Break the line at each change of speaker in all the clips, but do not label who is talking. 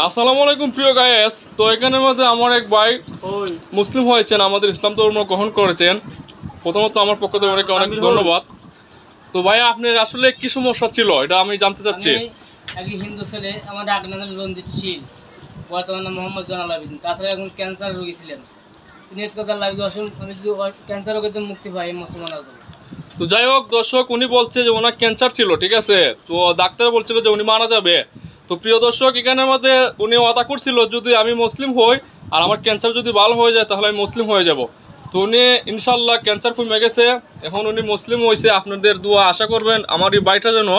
আসসালামু আলাইকুম প্রিয় গায়েস। তো এখানের মধ্যে আমার এক ভাই মুসলিম হয়েছেন আমাদের ইসলাম ধর্ম গ্রহণ করেছেন। প্রথমত আমার পক্ষ থেকে অনেক অনেক ধন্যবাদ। তো ভাই আপনার আসলে কি সমস্যা ছিল? এটা আমি জানতে চাচ্ছি।
একই হিন্দু ছেলে আমার ডাক নাম রঞ্জিত শীল বর্তমানে মোহাম্মদ জনাল আবেদিন। তাছাড়া এখন ক্যান্সার রোগী ছিলেন। তিনি কথা লাগবে আমি যদি ক্যান্সার রোগেতে মুক্তি পাই মুসলমান
তো। যাই হোক দর্শক উনি বলছে যে ওনার ক্যান্সার ছিল ঠিক আছে? তো ডাক্তার বলছিল যে উনি মারা যাবে। তো প্রিয় দর্শক এখানের মধ্যে উনি ওয়াদা করছিল যদি আমি মুসলিম হই আর আমার ক্যান্সার যদি ভালো হয়ে যায় তাহলে আমি মুসলিম হয়ে যাব। তো উনি ইনশাল্লাহ ক্যান্সার কমে গেছে। এখন উনি মুসলিম হয়েছে আপনাদের দোয়া আশা করবেন আমার এই বাড়িটা যেন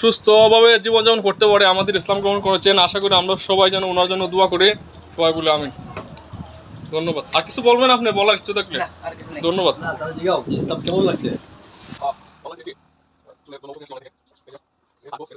সুস্থভাবে জীবনযাপন করতে পারে আমাদের ইসলাম গ্রহণ করেছেন। আশা করি আমরা সবাই যেন ওনার জন্য দোয়া করি। সবাই বলে আমি ধন্যবাদ। আর কিছু বলবেন আপনি? বলার ইচ্ছে থাকলে।
না আর কিছু নেই।
ধন্যবাদ।
না তাহলে
आपको